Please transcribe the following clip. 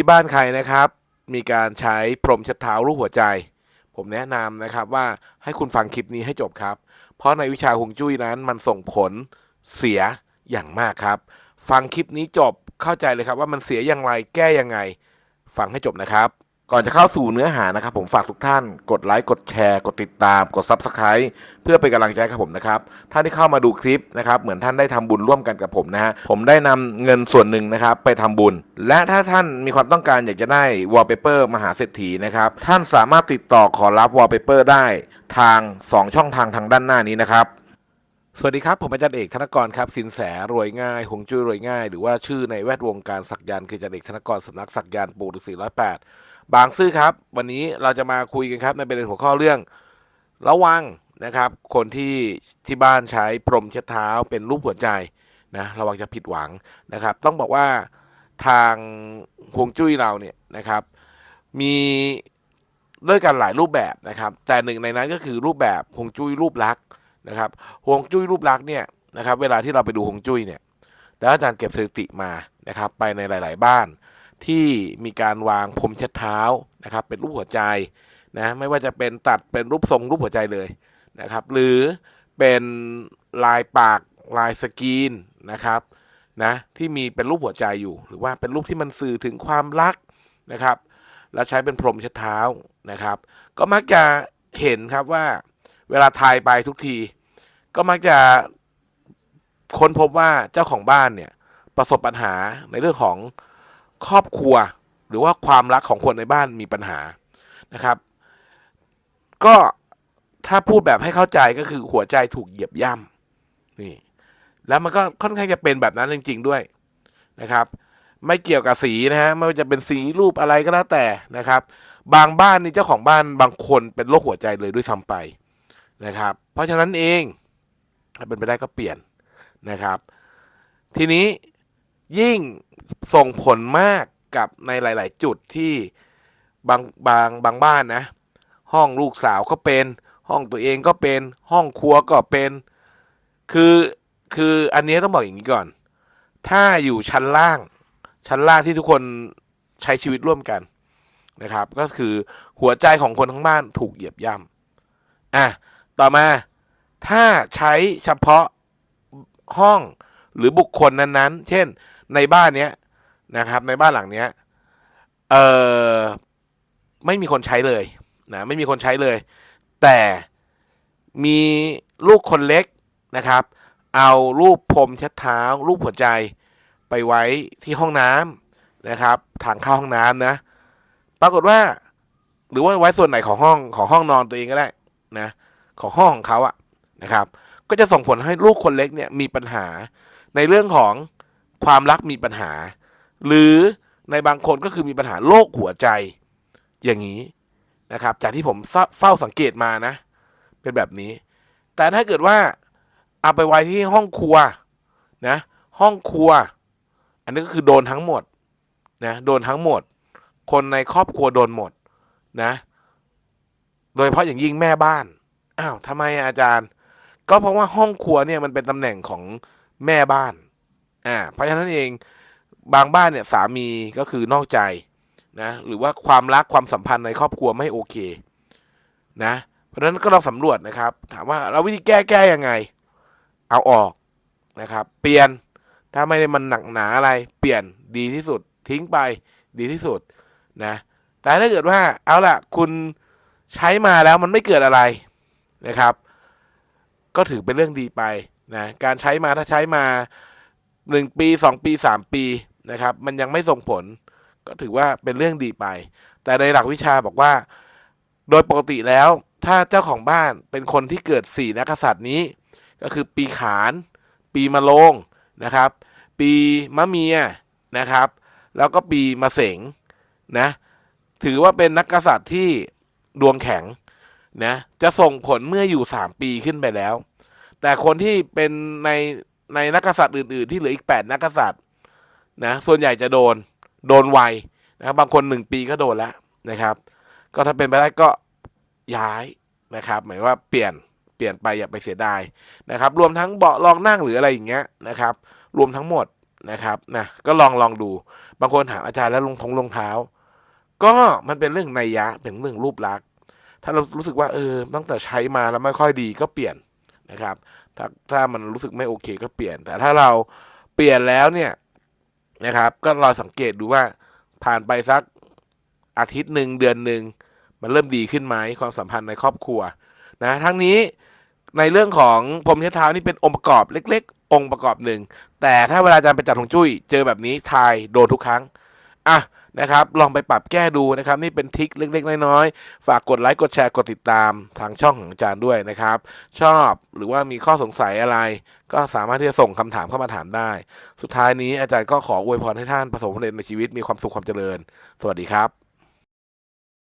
ที่บ้านใครนะครับ มีการใช้พรมเช็ดเท้ารูปหัวใจ ผมแนะนำนะครับว่าให้คุณฟังคลิปนี้ให้จบครับ เพราะในวิชาฮวงจุ้ยนั้นมันส่งผลเสียอย่างมากครับ ฟังคลิปนี้จบเข้าใจเลยครับว่ามันเสียอย่างไรแก้ยังไง ฟังให้จบนะครับ ก่อนจะเข้าสู่เนื้อหานะครับ ผมฝากทุกท่านกดไลค์กดแชร์กดติดตาม กด Subscribe เพื่อเป็นกำลังใจให้กับผมนะครับท่านที่เข้ามาดูคลิปนะครับเหมือนท่านได้ทำบุญร่วมกันกับผมนะฮะผมได้นำเงินส่วนหนึ่งนะครับไปทำบุญ และถ้าท่านมีความต้องการอยากจะได้วอลเปเปอร์มหาเศรษฐีนะครับท่านสามารถติดต่อขอรับวอลเปเปอร์ได้ทาง 2 ช่องทางทางด้านหน้านี้นะครับ สวัสดีครับ ผมอาจารย์เอกธนกรครับสินแสรวยง่ายหงจุ้ยรวยง่าย หรือว่าชื่อในแวดวงการสักยันคืออาจารย์เอกธนกรสำนักสักยันปู่ฤาษีร้อยแปดบางซื่อครับ วันนี้เราจะมาคุยกันครับในประเด็นหัวข้อเรื่อง ระวังนะครับ คนที่ที่บ้านใช้พรมเช็ดเท้าเป็นรูปหัวใจนะระวังจะผิดหวังนะครับ ต้องบอกว่าทางฮวงจุ้ยเราเนี่ยนะครับ มีด้วยกันหลายรูปแบบนะครับ แต่หนึ่งในนั้นก็คือรูปแบบฮวงจุ้ยรูปลักษณ์ นะครับฮวงจุ้ยรูปลักษณ์เนี่ยนะครับเวลาที่เราไปดูฮวงจุ้ยเนี่ยแล้วอาจารย์เก็บสถิติมานะครับไปในหลาย ๆ บ้าน ที่มีการวางพรมเช็ดเท้านะครับเป็นรูปหัวใจนะไม่ว่าจะเป็นตัดเป็นรูปทรงรูปหัวใจเลยนะครับหรือเป็นลายปากลายสกรีนนะครับนะที่มีเป็นรูปหัวใจอยู่ หรือว่าเป็นรูปที่มันสื่อถึงความรักนะครับ แล้วใช้เป็นพรมเช็ดเท้านะครับ ก็มักจะเห็นครับว่าเวลาทายไปทุกที ก็มักจะค้นพบว่าเจ้าของบ้านเนี่ยประสบปัญหาในเรื่องของครอบครัว หรือว่าความรักของคนในบ้านมีปัญหานะครับ ก็ถ้าพูดแบบให้เข้าใจก็คือหัวใจถูกเหยียบย่ำนี่ แล้วมันก็ค่อนข้างจะเป็นแบบนั้นจริง ๆด้วยนะครับ ไม่เกี่ยวกับสีนะฮะไม่ว่าจะเป็นสีรูปอะไรก็แล้วแต่นะครับ บางบ้านนี่เจ้าของบ้านบางคนเป็นโรคหัวใจเลยด้วยซ้ำไปนะครับ เพราะฉะนั้นเอง เป็นไปได้ก็เปลี่ยนนะครับ ทีนี้ยิ่งส่งผลมากกับในหลาย ๆ จุดที่บางบางบางบ้านนะ ห้องลูกสาวก็เป็น ห้องตัวเองก็เป็นห้องครัวก็เป็น คือคืออันนี้ต้องบอกอย่างนี้ก่อน ถ้าอยู่ชั้นล่าง ชั้นล่างที่ทุกคนใช้ชีวิตร่วมกันนะครับ ก็คือหัวใจของคนทั้งบ้านถูกเหยียบย่ำอะต่อมา ถ้าใช้เฉพาะห้องหรือบุคคลนั้นๆ เช่นในบ้านเนี้ยนะครับ ในบ้านหลังเนี้ยเออไม่มีคนใช้เลยนะไม่มีคนใช้เลย แต่มีลูกคนเล็กนะครับ เอารูปพรมเช็ดเท้า รูปหัวใจไปไว้ที่ห้องน้ำนะครับทางเข้าห้องน้ำนะ ปรากฏว่า หรือว่าไว้ส่วนไหนของห้องของห้องนอนตัวเองก็ได้นะ ของห้องของเขาอะ นะครับ ก็จะส่งผลให้ลูกคนเล็กเนี่ยมีปัญหา ในเรื่องของความรักมีปัญหา หรือในบางคนก็คือมีปัญหาโรคหัวใจอย่างนี้นะครับ จากที่ผมเฝ้าสังเกตมานะ เป็นแบบนี้ แต่ถ้าเกิดว่าเอาไปไว้ที่ห้องครัวนะ ห้องครัว อันนี้ก็คือโดนทั้งหมดนะโดนทั้งหมด คนในครอบครัวโดนหมดนะ โดยเฉพาะอย่างยิ่งแม่บ้านอ้าวทำไมอะอาจารย์ ก็เพราะว่าห้องครัวเนี่ยมันเป็นตำแหน่งของแม่บ้าน อ่า เพราะฉะนั้นเองบางบ้านเนี่ยสามีก็คือนอกใจนะหรือว่าความรักความสัมพันธ์ในครอบครัวไม่โอเคนะ เพราะฉะนั้นก็ลองสำรวจนะครับ ถามว่าเราวิธีแก้แก้ยังไง เอาออกนะครับ เปลี่ยนถ้าไม่ได้มันหนักหนาอะไร เปลี่ยนดีที่สุด ทิ้งไปดีที่สุดนะ แต่ถ้าเกิดว่าเอาล่ะ คุณใช้มาแล้วมันไม่เกิดอะไรนะครับ ก็ถือเป็นเรื่องดีไปนะการใช้มาถ้าใช้มาหนึ่งปีสองปีสามปีนะครับ มันยังไม่ส่งผล ก็ถือว่าเป็นเรื่องดีไป แต่ในหลักวิชาบอกว่า โดยปกติแล้ว ถ้าเจ้าของบ้านเป็นคนที่เกิดสี่นักษัตริย์นี้ ก็คือปีขาน ปีมะโรงนะครับ ปีมะเมียนะครับ แล้วก็ปีมะเสงนะถือว่าเป็นนักกษัตริย์ที่ดวงแข็งนะจะส่งผลเมื่ออยู่สามปีขึ้นไปแล้ว แต่คนที่เป็นในในนักกษัตริย์อื่น ๆ ที่เหลืออีกแปดนักกษัตริย์นะส่วนใหญ่จะโดนโดนไวนะครับบางคนหนึ่งปีก็โดนแล้วนะครับ ก็ถ้าเป็นไปได้ก็ย้ายนะครับหมายว่าเปลี่ยนเปลี่ยนไปอย่าไปเสียดายนะครับ รวมทั้งเบาะรองนั่งหรืออะไรอย่างเงี้ยนะครับ รวมทั้งหมดนะครับนะก็ลองลองดู บางคนถามอาจารย์แล้วรองทงรองเท้า ก็มันเป็นเรื่องในยะเป็นเรื่องรูปลักษณ์ถ้าเรารู้สึกว่าเออตั้งแต่ใช้มาแล้วไม่ค่อยดีก็เปลี่ยน นะครับ ถ้าถ้ามันรู้สึกไม่โอเคก็เปลี่ยน แต่ถ้าเราเปลี่ยนแล้วเนี่ยนะครับ ก็เราสังเกตดูว่าผ่านไปสักอาทิตย์หนึ่งเดือนหนึ่งมันเริ่มดีขึ้นไหมความสัมพันธ์ในครอบครัวนะทั้งนี้ในเรื่องของพรมเทเท้านี่เป็นองค์ประกอบเล็ก ๆ องค์ประกอบหนึ่งแต่ถ้าเวลาอาจารย์ไปจัดหงจุ้ยเจอแบบนี้ทายโดนทุกครั้งอะ นะครับ ลองไปปรับแก้ดูนะครับ นี่เป็นทิคเล็กๆ น้อยๆ ฝากกดไลค์ กดแชร์ กดติดตามทางช่องของอาจารย์ด้วยนะครับ ชอบหรือว่ามีข้อสงสัยอะไร ก็สามารถที่จะส่งคำถามเข้ามาถามได้ สุดท้ายนี้อาจารย์ก็ขออวยพรให้ท่านประสบความสำเร็จในชีวิตมีความสุขความเจริญ สวัสดีครับ